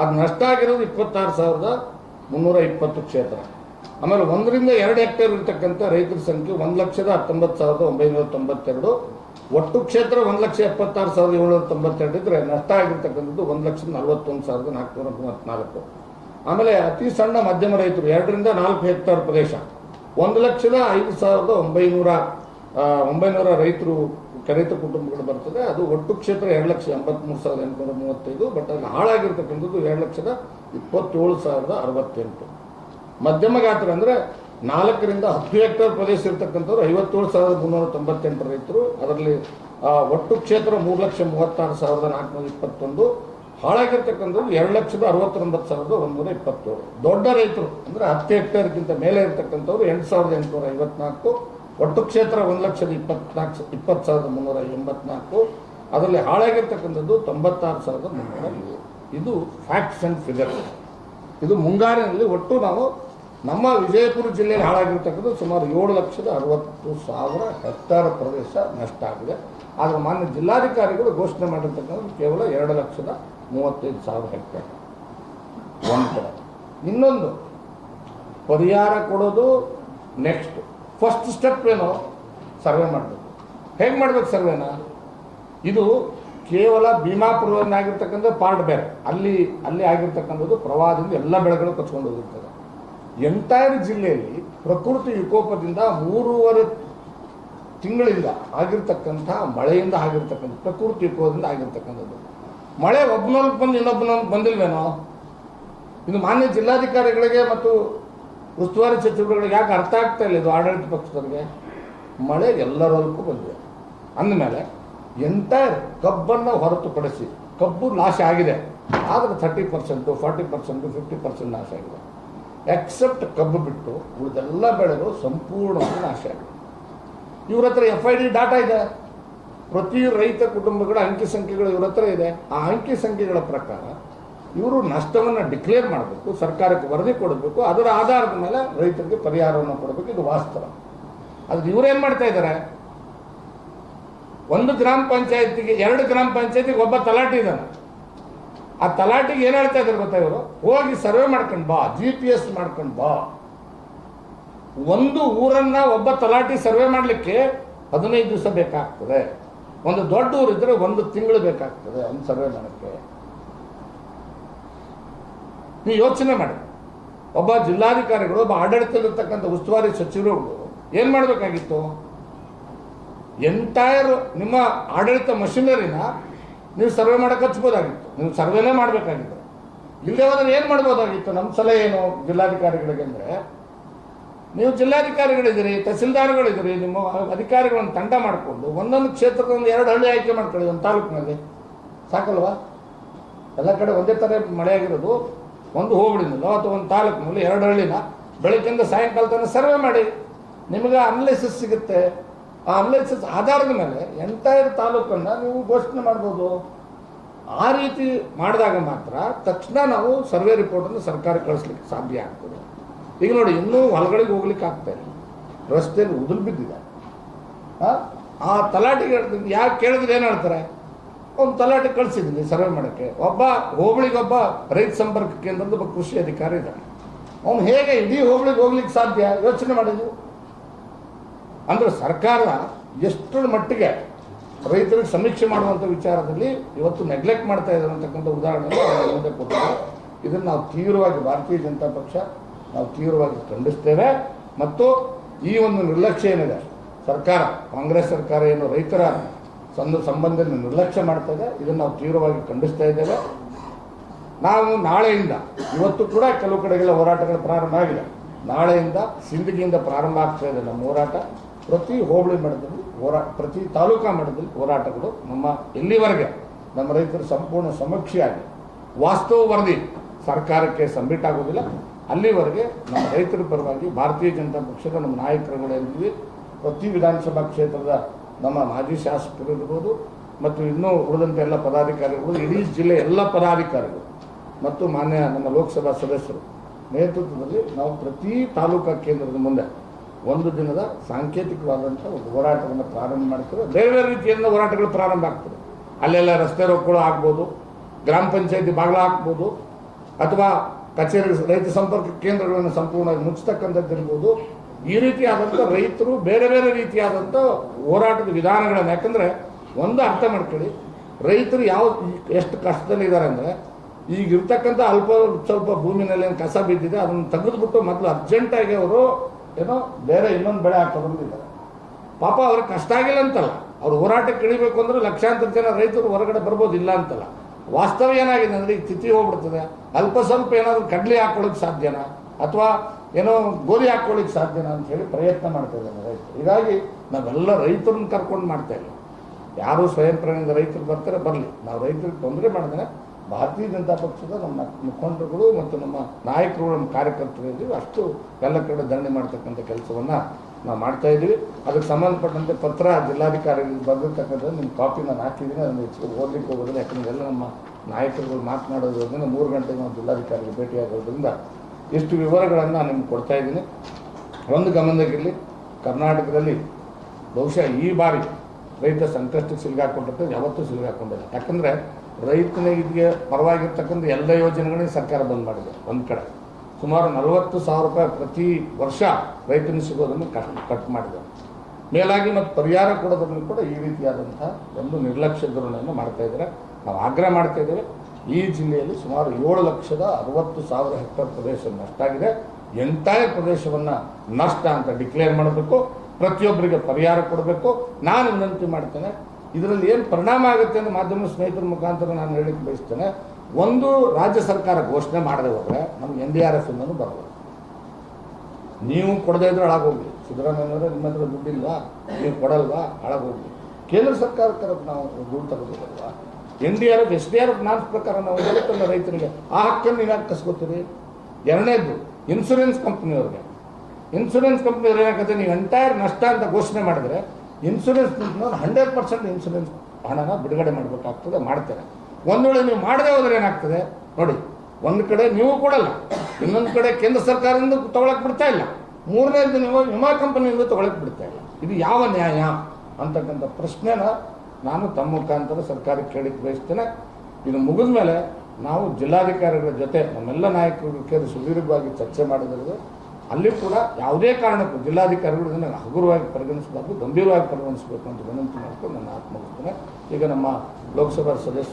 ಅದು ನಷ್ಟ ಆಗಿರೋದು ಇಪ್ಪತ್ತಾರು ಸಾವಿರದ ಮುನ್ನೂರ ಇಪ್ಪತ್ತು ಕ್ಷೇತ್ರ. ಆಮೇಲೆ ಒಂದರಿಂದ ಎರಡು ಹೆಕ್ಟೇರ್ ಇರ್ತಕ್ಕಂಥ ರೈತರ ಸಂಖ್ಯೆ ಒಂದು ಲಕ್ಷದ ಹತ್ತೊಂಬತ್ತು ಸಾವಿರದ ಒಂಬೈನೂರ ತೊಂಬತ್ತೆರಡು. ಒಟ್ಟು ಕ್ಷೇತ್ರ ಒಂದು ಲಕ್ಷ ಎಪ್ಪತ್ತಾರು ಸಾವಿರದ ಏಳ್ನೂರ ತೊಂಬತ್ತೆರಡು ಇದ್ರೆ ನಷ್ಟ ಆಗಿರ್ತಕ್ಕಂಥದ್ದು ಒಂದು ಲಕ್ಷದ ನಲವತ್ತೊಂದು ಸಾವಿರದ ನಾಲ್ಕುನೂರ ಮೂವತ್ತ್ನಾಲ್ಕು. ಆಮೇಲೆ ಅತಿ ಸಣ್ಣ ಮಧ್ಯಮ ರೈತರು ಎರಡರಿಂದ ನಾಲ್ಕು ಹೆಕ್ಟೇರ್ ಪ್ರದೇಶ. ಒಂದು ಲಕ್ಷದ ಐದು ಸಾವಿರದ ಒಂಬೈನೂರ ಒಂಬೈನೂರ ರೈತರು ಕರೆತ ಕುಟುಂಬಗಳು ಬರ್ತದೆ. ಅದು ಒಟ್ಟು ಕ್ಷೇತ್ರ ಎರಡು ಲಕ್ಷ ಎಂಬತ್ಮೂರು ಸಾವಿರದ ಎಂಟುನೂರ ಮೂವತ್ತೈದು, ಬಟ್ ಅಲ್ಲಿ ಹಾಳಾಗಿರ್ತಕ್ಕಂಥದ್ದು ಎರಡು ಲಕ್ಷದ ಇಪ್ಪತ್ತೇಳು ಸಾವಿರದ ಅರವತ್ತೆಂಟು. ಮಧ್ಯಮ ಗಾತ್ರ ಅಂದರೆ ನಾಲ್ಕರಿಂದ ಹತ್ತು ಹೆಕ್ಟೇರ್ ಪ್ರದೇಶ ಇರತಕ್ಕಂಥವ್ರು ಐವತ್ತೇಳು ಸಾವಿರದ ಮುನ್ನೂರ ತೊಂಬತ್ತೆಂಟು ರೈತರು. ಅದರಲ್ಲಿ ಒಟ್ಟು ಕ್ಷೇತ್ರ ಮೂರು ಲಕ್ಷ ಮೂವತ್ತಾರು ಸಾವಿರದ ನಾಲ್ಕುನೂರ ಇಪ್ಪತ್ತೊಂದು. ಹಾಳಾಗಿರ್ತಕ್ಕಂಥದ್ದು ಎರಡು ಲಕ್ಷದ ಅರವತ್ತೊಂಬತ್ತು ಸಾವಿರದ ಒಂದೂರ ಇಪ್ಪತ್ತೇಳು. ದೊಡ್ಡ ರೈತರು ಅಂದರೆ ಹತ್ತು ಹೆಕ್ಟೇರ್ಗಿಂತ ಮೇಲೆ ಇರತಕ್ಕಂಥವ್ರು ಎಂಟು ಸಾವಿರದ ಎಂಟುನೂರ ಐವತ್ನಾಲ್ಕು. ಒಟ್ಟು ಕ್ಷೇತ್ರ ಒಂದು ಲಕ್ಷದ ಇಪ್ಪತ್ನಾಲ್ಕು ಇಪ್ಪತ್ತು ಸಾವಿರದ ಮುನ್ನೂರ ಎಂಬತ್ನಾಲ್ಕು. ಅದರಲ್ಲಿ ಹಾಳಾಗಿರ್ತಕ್ಕಂಥದ್ದು ತೊಂಬತ್ತಾರು ಸಾವಿರದ ಮುನ್ನೂರ ಇದು ಫ್ಯಾಕ್ಟ್ಸ್ ಆ್ಯಂಡ್ ಫಿಗರ್ಸ್ ಇದು ಮುಂಗಾರಿನಲ್ಲಿ ಒಟ್ಟು ನಾವು ನಮ್ಮ ವಿಜಯಪುರ ಜಿಲ್ಲೆಯಲ್ಲಿ ಹಾಳಾಗಿರ್ತಕ್ಕಂಥ ಸುಮಾರು ಏಳು ಲಕ್ಷದ ಅರವತ್ತು ಸಾವಿರ ಹೆಕ್ಟಾರ್ ಪ್ರದೇಶ ನಷ್ಟ ಆಗಿದೆ. ಆದರೆ ಮಾನ್ಯ ಜಿಲ್ಲಾಧಿಕಾರಿಗಳು ಘೋಷಣೆ ಮಾಡಿರ್ತಕ್ಕಂಥದ್ದು ಕೇವಲ ಎರಡು ಲಕ್ಷದ ಮೂವತ್ತೈದು ಸಾವಿರ ಹೆಕ್ಟೇರ್. ಒಂದು ಕಡೆ. ಇನ್ನೊಂದು, ಪರಿಹಾರ ಕೊಡೋದು ನೆಕ್ಸ್ಟ್ ಫಸ್ಟ್ ಸ್ಟೆಪ್ ಏನು? ಸರ್ವೆ ಮಾಡಬೇಕು. ಹೇಗೆ ಮಾಡ್ಬೇಕು ಸರ್ವೆನ ಇದು ಕೇವಲ ಭೀಮಾಪುರವನ್ನಾಗಿರ್ತಕ್ಕಂಥ ಪಾರ್ಟ್ ಬೇರೆ. ಅಲ್ಲಿ ಅಲ್ಲಿ ಆಗಿರ್ತಕ್ಕಂಥದ್ದು ಪ್ರವಾಹದಿಂದ ಎಲ್ಲ ಬೆಳೆಗಳು ಕಚ್ಕೊಂಡು ಹೋಗಿರ್ತದೆ. ಎಂಟೈರ್ ಜಿಲ್ಲೆಯಲ್ಲಿ ಪ್ರಕೃತಿ ವಿಕೋಪದಿಂದ ಮೂರುವರೆ ತಿಂಗಳಿಂದ ಆಗಿರ್ತಕ್ಕಂಥ ಮಳೆಯಿಂದ ಆಗಿರ್ತಕ್ಕಂಥ, ಪ್ರಕೃತಿ ವಿಕೋಪದಿಂದ ಆಗಿರ್ತಕ್ಕಂಥದ್ದು. ಮಳೆ ಒಬ್ಬನೊಳಗೆ ಬಂದು ಇನ್ನೊಬ್ಬನೊಳಗೆ ಬಂದಿಲ್ವೇನೋ? ಇದು ಮಾನ್ಯ ಜಿಲ್ಲಾಧಿಕಾರಿಗಳಿಗೆ ಮತ್ತು ಉಸ್ತುವಾರಿ ಸಚಿವರುಗಳಿಗೆ ಯಾಕೆ ಅರ್ಥ ಆಗ್ತಾ ಇಲ್ಲ ಇದು ಆಡಳಿತ ಪಕ್ಷದವರಿಗೆ? ಮಳೆ ಎಲ್ಲರೊಳಗೂ ಬಂದಿದೆ. ಅಂದಮೇಲೆ ಎಂಟೈರ್ ಕಬ್ಬನ್ನು ಹೊರತುಪಡಿಸಿ ಕಬ್ಬು ನಾಶ ಆಗಿದೆ. ಆದರೆ thirty percent forty percent fifty percent ನಾಶ ಆಗಿದೆ. ಎಕ್ಸೆಪ್ಟ್ ಕಬ್ಬು ಬಿಟ್ಟು ಉಳಿದೆಲ್ಲ ಬೆಳೆಗಳು ಸಂಪೂರ್ಣವಾಗಿ ನಾಶ ಆಗಿದೆ. ಇವ್ರ ಹತ್ರ ಎಫ್ ಐ ಡಿ ಡಾಟಾ ಇದೆ. ಪ್ರತಿ ರೈತ ಕುಟುಂಬಗಳ ಅಂಕಿ ಸಂಖ್ಯೆಗಳು ಇವ್ರ ಹತ್ರ ಇದೆ. ಆ ಅಂಕಿ ಸಂಖ್ಯೆಗಳ ಪ್ರಕಾರ ಇವರು ನಷ್ಟವನ್ನು ಡಿಕ್ಲೇರ್ ಮಾಡಬೇಕು, ಸರ್ಕಾರಕ್ಕೆ ವರದಿ ಕೊಡಬೇಕು, ಅದರ ಆಧಾರದ ಮೇಲೆ ರೈತರಿಗೆ ಪರಿಹಾರವನ್ನು ಕೊಡಬೇಕು. ಇದು ವಾಸ್ತವ. ಆದರೆ ಇವರೇನು ಮಾಡ್ತಾ ಇದ್ದಾರೆ ಒಂದು ಗ್ರಾಮ ಪಂಚಾಯತಿಗೆ, ಎರಡು ಗ್ರಾಮ ಪಂಚಾಯತಿಗೆ ಒಬ್ಬ ತಲಾಟಿ ಇದ್ದಾನೆ ಆ ತಲಾಟಿಗೆ ಏನು ಹೇಳ್ತಾ ಇದ್ದಾರೆ ಗೊತ್ತಾ ಇವರು? ಹೋಗಿ ಸರ್ವೆ ಮಾಡ್ಕೊಂಡು ಬಾ ಜಿ ಪಿ ಎಸ್ ಮಾಡ್ಕೊಂಡು ಬಾ. ಒಂದು ಊರನ್ನ ಒಬ್ಬ ತಲಾಟಿ ಸರ್ವೆ ಮಾಡಲಿಕ್ಕೆ ಹದಿನೈದು ದಿವಸ ಬೇಕಾಗ್ತದೆ. ಒಂದು ದೊಡ್ಡ ಊರಿದ್ರೆ ಒಂದು ತಿಂಗಳು ಬೇಕಾಗ್ತದೆ ಒಂದು ಸರ್ವೆ ಮಾಡೋಕ್ಕೆ. ನೀವು ಯೋಚನೆ ಮಾಡಿ. ಒಬ್ಬ ಜಿಲ್ಲಾಧಿಕಾರಿಗಳು, ಒಬ್ಬ ಆಡಳಿತದಲ್ಲಿರ್ತಕ್ಕಂಥ ಉಸ್ತುವಾರಿ ಸಚಿವರುಗಳು ಏನು ಮಾಡಬೇಕಾಗಿತ್ತು? ಎಂಟೈರ್ ನಿಮ್ಮ ಆಡಳಿತ ಮಷಿನರಿನ ನೀವು ಸರ್ವೆ ಮಾಡಕ್ಕೆ ಹಚ್ಬೋದಾಗಿತ್ತು. ನೀವು ಸರ್ವೆನೇ ಮಾಡಬೇಕಾಗಿತ್ತು. ಇಲ್ಲದೆ ಹೋದ್ರೆ ಏನು ಮಾಡ್ಬೋದಾಗಿತ್ತು? ನಮ್ಮ ಸಲಹೆ ಏನು ಜಿಲ್ಲಾಧಿಕಾರಿಗಳಿಗೆ ಅಂದರೆ? ನೀವು ಜಿಲ್ಲಾಧಿಕಾರಿಗಳಿದ್ದೀರಿ, ತಹಸೀಲ್ದಾರ್ಗಳಿದ್ದೀರಿ, ನಿಮ್ಮ ಅಧಿಕಾರಿಗಳನ್ನು ತಂಡ ಮಾಡಿಕೊಂಡು ಒಂದೊಂದು ಕ್ಷೇತ್ರದ ಒಂದು ಎರಡು ಹಳ್ಳಿ ಆಯ್ಕೆ ಮಾಡ್ಕೊಳ್ಳಿ, ಒಂದು ತಾಲೂಕಿನಲ್ಲಿ. ಸಾಕಲ್ವಾ? ಎಲ್ಲ ಕಡೆ ಒಂದೇ ಥರ ಮಳೆ ಆಗಿರೋದು. ಒಂದು ಹೋಬಳಿನಲ್ಲೋ ಅಥವಾ ಒಂದು ತಾಲೂಕಿನಲ್ಲಿ ಎರಡು ಹಳ್ಳಿನ ಬೆಳಗ್ಗೆಯಿಂದ ಸಾಯಂಕಾಲ ತನಕ ಸರ್ವೆ ಮಾಡಿ. ನಿಮಗೆ ಅನಾಲಿಸಿಸ್ ಸಿಗುತ್ತೆ. ಆ ಅನಲೈಸಿಸ್ ಆಧಾರದ ಮೇಲೆ ಎಂಟೈರ್ ತಾಲೂಕನ್ನು ನೀವು ಘೋಷಣೆ ಮಾಡ್ಬೋದು. ಆ ರೀತಿ ಮಾಡಿದಾಗ ಮಾತ್ರ ತಕ್ಷಣ ನಾವು ಸರ್ವೆ ರಿಪೋರ್ಟನ್ನು ಸರ್ಕಾರ ಕಳಿಸ್ಲಿಕ್ಕೆ ಸಾಧ್ಯ ಆಗ್ತದೆ. ಈಗ ನೋಡಿ, ಇನ್ನೂ ಹೊಲಗಳಿಗೆ ಹೋಗ್ಲಿಕ್ಕೆ ಆಗ್ತಾ ಇಲ್ಲ. ರಸ್ತೆಯಲ್ಲಿ ಉದುಲ್ ಬಿದ್ದಿದೆ. ಆ? ಆ ತಲಾಟಿಗೆ ಯಾಕೆ ಕೇಳಿದ್ರೆ ಏನು ಹೇಳ್ತಾರೆ? ಒಂದು ತಲಾಟಿ ಕಳಿಸಿದ್ದೀನಿ ಸರ್ವೆ ಮಾಡೋಕ್ಕೆ. ಒಬ್ಬ ಹೋಬಳಿಗೊಬ್ಬ ರೈತ ಸಂಪರ್ಕ ಕೇಂದ್ರದ ಒಬ್ಬ ಕೃಷಿ ಅಧಿಕಾರಿ ಇದ್ದಾನೆ ಅವನು ಹೇಗೆ ಇಡೀ ಹೋಬಳಿಗೆ ಹೋಗ್ಲಿಕ್ಕೆ ಸಾಧ್ಯ? ಯೋಚನೆ ಮಾಡಿದ್ವು. ಅಂದ್ರೆ ಸರ್ಕಾರ ಎಷ್ಟರ ಮಟ್ಟಿಗೆ ರೈತರಿಗೆ ಸಮೀಕ್ಷೆ ಮಾಡುವಂಥ ವಿಚಾರದಲ್ಲಿ ಇವತ್ತು ನೆಗ್ಲೆಕ್ಟ್ ಮಾಡ್ತಾ ಇದ್ದಾರೆ ಅಂತಕ್ಕಂಥ ಉದಾಹರಣೆ ಮುಂದೆ ಕೊಟ್ಟಿದ್ದಾರೆ. ಇದನ್ನು ನಾವು ತೀವ್ರವಾಗಿ ಭಾರತೀಯ ಜನತಾ ಪಕ್ಷ ನಾವು ತೀವ್ರವಾಗಿ ಖಂಡಿಸ್ತೇವೆ. ಮತ್ತು ಈ ಒಂದು ನಿರ್ಲಕ್ಷ್ಯ ಏನಿದೆ, ಸರ್ಕಾರ, ಕಾಂಗ್ರೆಸ್ ಸರ್ಕಾರ ಏನು ರೈತರ ಸಂದ ಸಂಬಂಧದಲ್ಲಿ ನಿರ್ಲಕ್ಷ್ಯ ಮಾಡ್ತಾ ಇದೆ, ಇದನ್ನು ನಾವು ತೀವ್ರವಾಗಿ ಖಂಡಿಸ್ತಾ ಇದ್ದೇವೆ. ನಾವು ನಾಳೆಯಿಂದ, ಇವತ್ತು ಕೂಡ ಕೆಲವು ಕಡೆಗೆಲ್ಲ ಹೋರಾಟಗಳು ಪ್ರಾರಂಭ ಆಗಿದೆ. ನಾಳೆಯಿಂದ, ಸಿಂದಗಿಯಿಂದ ಪ್ರಾರಂಭ ಆಗ್ತಾ ಇದೆ ನಮ್ಮ ಹೋರಾಟ. ಪ್ರತಿ ಹೋಬಳಿ ಮಟ್ಟದಲ್ಲಿ ಹೋರಾಟ ಪ್ರತಿ ತಾಲೂಕಾ ಮಟ್ಟದಲ್ಲಿ ಹೋರಾಟಗಳು ನಮ್ಮ ಎಲ್ಲಿವರೆಗೆ ನಮ್ಮ ರೈತರು ಸಂಪೂರ್ಣ ಸಮೀಕ್ಷೆಯಾಗಿ ವಾಸ್ತವ ವರದಿ ಸರ್ಕಾರಕ್ಕೆ ಸಬ್ಮಿಟ್ ಆಗೋದಿಲ್ಲ ಅಲ್ಲಿವರೆಗೆ ನಮ್ಮ ರೈತರ ಪರವಾಗಿ ಭಾರತೀಯ ಜನತಾ ಪಕ್ಷದ ನಮ್ಮ ನಾಯಕರುಗಳು ನಾಯಕರುಗಳಿರ್ತೀವಿ ಪ್ರತಿ ವಿಧಾನಸಭಾ ಕ್ಷೇತ್ರದ ನಮ್ಮ ಮಾಜಿ ಶಾಸಕರು ಇರ್ಬೋದು, ಮತ್ತು ಇನ್ನೂ ಉಳಿದಂಥ ಎಲ್ಲ ಪದಾಧಿಕಾರಿಗಳು, ಇಡೀ ಜಿಲ್ಲೆ ಎಲ್ಲ ಪದಾಧಿಕಾರಿಗಳು, ಮತ್ತು ಮಾನ್ಯ ನಮ್ಮ ಲೋಕಸಭಾ ಸದಸ್ಯರು ನೇತೃತ್ವದಲ್ಲಿ ನಾವು ಪ್ರತಿ ತಾಲೂಕಾ ಕೇಂದ್ರದ ಮುಂದೆ ಒಂದು ದಿನದ ಸಾಂಕೇತಿಕವಾದಂಥ ಒಂದು ಹೋರಾಟವನ್ನು ಪ್ರಾರಂಭ ಮಾಡ್ತಾರೆ ಬೇರೆ ಬೇರೆ ರೀತಿಯಿಂದ ಹೋರಾಟಗಳು ಪ್ರಾರಂಭ ಆಗ್ತದೆ. ಅಲ್ಲೆಲ್ಲ ರಸ್ತೆ ರೋಗಗಳು ಆಗ್ಬೋದು, ಗ್ರಾಮ ಪಂಚಾಯತಿ ಬಾಗಿಲು ಹಾಕ್ಬೋದು, ಅಥವಾ ಕಚೇರಿ ರೈತ ಸಂಪರ್ಕ ಕೇಂದ್ರಗಳನ್ನು ಸಂಪೂರ್ಣವಾಗಿ ಮುಚ್ಚತಕ್ಕಂಥದ್ದು ಇರ್ಬೋದು ಈ ರೀತಿಯಾದಂಥ ರೈತರು ಬೇರೆ ಬೇರೆ ರೀತಿಯಾದಂಥ ಹೋರಾಟದ ವಿಧಾನಗಳನ್ನು, ಯಾಕಂದರೆ ಒಂದು ಅರ್ಥ ಮಾಡ್ಕೊಳ್ಳಿ, ರೈತರು ಯಾವ ಎಷ್ಟು ಕಷ್ಟದಲ್ಲಿದ್ದಾರೆ ಅಂದರೆ, ಈಗ ಇರ್ತಕ್ಕಂಥ ಅಲ್ಪ ಸ್ವಲ್ಪ ಭೂಮಿನಲ್ಲಿ ಏನು ಕಸ ಬಿದ್ದಿದೆ, ಅದನ್ನು ತೆಗೆದುಬಿಟ್ಟು ಮೊದಲು ಅರ್ಜೆಂಟಾಗಿ ಅವರು ಏನೋ ಬೇರೆ ಇನ್ನೊಂದು ಬೆಳೆ ಹಾಕೋದಿದ್ದಾರೆ ಪಾಪ ಅವ್ರಿಗೆ ಕಷ್ಟ ಆಗಿಲ್ಲ ಅಂತಲ್ಲ. ಅವ್ರು ಹೋರಾಟಕ್ಕೆ ಇಳಿಬೇಕು ಅಂದ್ರೆ ಲಕ್ಷಾಂತರ ಜನ ರೈತರು ಹೊರಗಡೆ ಬರ್ಬೋದು, ಇಲ್ಲ ಅಂತಲ್ಲ. ವಾಸ್ತವ ಏನಾಗಿದೆ ಅಂದ್ರೆ ಈಗ ತಿಥಿ ಹೋಗ್ಬಿಡ್ತದೆ. ಅಲ್ಪ ಸ್ವಲ್ಪ ಏನಾದರೂ ಕಡ್ಲಿ ಹಾಕೊಳ್ಳಿಕ್ ಸಾಧ್ಯನಾ? ಅಥವಾ ಏನೋ ಗೋಧಿ ಹಾಕ್ಕೊಳ್ಳಿಕ್ಕೆ ಸಾಧ್ಯನಾ ಅಂತ ಹೇಳಿ ಪ್ರಯತ್ನ ಮಾಡ್ತಾ ಇದ್ದಾನೆ ರೈತರು. ಹೀಗಾಗಿ ನಾವೆಲ್ಲ ರೈತರನ್ನ ಕರ್ಕೊಂಡು ಮಾಡ್ತಾ ಇಲ್ಲ ಯಾರು ಸ್ವಯಂ ಪ್ರೇರಣೆಯಿಂದ ರೈತರು ಬರ್ತಾರೆ, ಬರಲಿ. ನಾವು ರೈತರಿಗೆ ತೊಂದರೆ ಮಾಡಿದ್ರೆ ಭಾರತೀಯ ಜನತಾ ಪಕ್ಷದ ನಮ್ಮ ಮುಖಂಡರುಗಳು ಮತ್ತು ನಮ್ಮ ನಾಯಕರು ನಮ್ಮ ಕಾರ್ಯಕರ್ತರು ಇದ್ದೀವಿ ಅಷ್ಟು ಎಲ್ಲ ಕಡೆ ಧರಣಿ ಮಾಡ್ತಕ್ಕಂಥ ಕೆಲಸವನ್ನು ನಾವು ಮಾಡ್ತಾ ಇದ್ದೀವಿ. ಅದಕ್ಕೆ ಸಂಬಂಧಪಟ್ಟಂತೆ ಪತ್ರ ಜಿಲ್ಲಾಧಿಕಾರಿಗಳಿಗೆ ಬರ್ತಕ್ಕಂಥದ್ದು ನಿಮ್ಮ ಕಾಪಿ ನಾನು ಹಾಕಿದ್ದೀನಿ, ಅದನ್ನು ಹೆಚ್ಚು ಓದಲಿಕ್ಕೆ ಹೋಗೋದಿಲ್ಲ. ಯಾಕಂದರೆ ಎಲ್ಲ ನಮ್ಮ ನಾಯಕರುಗಳು ಮಾತನಾಡೋದ್ರಿಂದ ಮೂರು ಗಂಟೆಗೆ ನಾವು ಜಿಲ್ಲಾಧಿಕಾರಿಗೆ ಭೇಟಿಯಾಗೋದ್ರಿಂದ ಇಷ್ಟು ವಿವರಗಳನ್ನು ನಿಮ್ಗೆ ಕೊಡ್ತಾ ಇದ್ದೀನಿ. ಒಂದು ಗಮನದಾಗಿರಲಿ ಕರ್ನಾಟಕದಲ್ಲಿ ಬಹುಶಃ ಈ ಬಾರಿ ರೈತ ಸಂಕಷ್ಟಕ್ಕೆ ಸಿಲುಗಾಕೊಂಡಿರ್ತದೆ ಯಾವತ್ತೂ ಸಿಲುಗಾಕೊಂಡಿಲ್ಲ. ಯಾಕಂದರೆ ರೈತನಿಗೆ ಪರವಾಗಿರ್ತಕ್ಕಂಥ ಎಲ್ಲ ಯೋಜನೆಗಳನ್ನ ಸರ್ಕಾರ ಬಂದ್ ಮಾಡಿದೆ, ಒಂದು ಕಡೆ. ಸುಮಾರು ನಲವತ್ತು ಸಾವಿರ ರೂಪಾಯಿ ಪ್ರತಿ ವರ್ಷ ರೈತನಿಗೆ ಸಿಗೋದನ್ನು ಕಟ್ ಮಾಡಿದೆ. ಮೇಲಾಗಿ ಮತ್ತು ಪರಿಹಾರ ಕೊಡೋದನ್ನು ಕೂಡ ಈ ರೀತಿಯಾದಂಥ ಒಂದು ನಿರ್ಲಕ್ಷ್ಯ ಧೋರಣೆಯನ್ನು ಮಾಡ್ತಾ ಇದ್ದಾರೆ. ನಾವು ಆಗ್ರಹ ಮಾಡ್ತಾ ಇದ್ದೇವೆ. ಈ ಜಿಲ್ಲೆಯಲ್ಲಿ ಸುಮಾರು ಏಳು ಲಕ್ಷದ ಅರವತ್ತು ಸಾವಿರ ಹೆಕ್ಟರ್ ಪ್ರದೇಶ ನಷ್ಟ ಆಗಿದೆ. ಎಂಟೈರ್ ಪ್ರದೇಶವನ್ನು ನಷ್ಟ ಅಂತ ಡಿಕ್ಲೇರ್ ಮಾಡಬೇಕು. ಪ್ರತಿಯೊಬ್ಬರಿಗೆ ಪರಿಹಾರ ಕೊಡಬೇಕು. ನಾನು ವಿನಂತಿ ಮಾಡ್ತೇನೆ ಇದರಲ್ಲಿ ಏನು ಪರಿಣಾಮ ಆಗುತ್ತೆ ಅಂತ ಮಾಧ್ಯಮ ಸ್ನೇಹಿತರ ಮುಖಾಂತರ ನಾನು ಹೇಳಕ್ಕೆ ಬಯಸ್ತೇನೆ. ಒಂದು, ರಾಜ್ಯ ಸರ್ಕಾರ ಘೋಷಣೆ ಮಾಡದೆ ಹೋದರೆ ನಮ್ಗೆ ಎನ್ ಡಿ ಆರ್ ಎಫ್ ಇಂದನೂ ಬರಲ್ಲ. ನೀವು ಕೊಡದೇ ಇದ್ರೆ ಹಾಳಾಗೋಗ್ಲಿ. ಸಿದ್ದರಾಮಯ್ಯನವರೇ ನಿಮ್ಮ ಹತ್ರ ದುಡ್ಡಿಲ್ವಾ? ನೀವು ಕೊಡಲ್ವಾ? ಹಾಳಾಗೋಗ್ಲಿ. ಕೇಂದ್ರ ಸರ್ಕಾರಕ್ಕೆ ನಾವು ದುಡ್ಡು ತಗೋಬೇಕಲ್ವಾ? N D R F, S D R F ನಾಲ್ಕು ಪ್ರಕಾರ ನಾವು ಹೇಳುತ್ತಲ್ಲ ರೈತರಿಗೆ, ಆ ಹಕ್ಕನ್ನು ನೀವು ಯಾಕೆ ಕಸ್ಕೋತೀರಿ? ಎರಡನೇದು ಇನ್ಸೂರೆನ್ಸ್ ಕಂಪ್ನಿಯವ್ರಿಗೆ ಇನ್ಸೂರೆನ್ಸ್ ಕಂಪ್ನಿಯವ್ರು ಏನಾಗುತ್ತೆ? ನೀವು ಎಂಟೈರ್ ನಷ್ಟ ಅಂತ ಘೋಷಣೆ ಮಾಡಿದ್ರೆ ಇನ್ಸೂರೆನ್ಸ್ ಹಂಡ್ರೆಡ್ ಪರ್ಸೆಂಟ್ ಇನ್ಸೂರೆನ್ಸ್ ಹಣನ ಬಿಡುಗಡೆ ಮಾಡಬೇಕಾಗ್ತದೆ ಮಾಡ್ತಾರೆ ಒಂದು ವೇಳೆ ನೀವು ಮಾಡದೆ ಹೋದ್ರೆ ಏನಾಗ್ತದೆ? ನೋಡಿ, ಒಂದು ಕಡೆ ನೀವು ಕೊಡಲ್ಲ, ಇನ್ನೊಂದು ಕಡೆ ಕೇಂದ್ರ ಸರ್ಕಾರದಿಂದ ತಗೊಳಕ್ ಬಿಡ್ತಾ ಇಲ್ಲ. ಮೂರನೇದು ನೀವು ವಿಮಾ ಕಂಪನಿಯಿಂದ ತಗೊಳಕ್ಕೆ ಬಿಡ್ತಾ ಇಲ್ಲ. ಇದು ಯಾವ ನ್ಯಾಯ? ಅಂತಕ್ಕಂಥ ಪ್ರಶ್ನೆನ ನಾನು ತಮ್ಮ ಮುಖಾಂತರ ಸರ್ಕಾರಕ್ಕೆ ಕೇಳಿಕ್ಕೆ ಬಯಸ್ತೇನೆ. ಇದು ಮುಗಿದ ಮೇಲೆ ನಾವು ಜಿಲ್ಲಾಧಿಕಾರಿಗಳ ಜೊತೆ ನಮ್ಮೆಲ್ಲ ನಾಯಕರು ಕೇಳಿ ಸುದೀರ್ಘವಾಗಿ ಚರ್ಚೆ ಮಾಡಿದ್ರೆ ಅಲ್ಲಿ ಕೂಡ ಯಾವುದೇ ಕಾರಣಕ್ಕೂ ಜಿಲ್ಲಾಧಿಕಾರಿಗಳು ಇದನ್ನು ಹಗುರವಾಗಿ ಪರಿಗಣಿಸಬಾರ್ದು, ಗಂಭೀರವಾಗಿ ಪರಿಗಣಿಸಬೇಕು ಅಂತ ವಿನಂತಿ ಮಾಡಿಕೊಂಡು ನನ್ನ ಆತ್ಮಗೊಳ್ತೇನೆ ಈಗ ನಮ್ಮ ಲೋಕಸಭಾ ಸದಸ್ಯ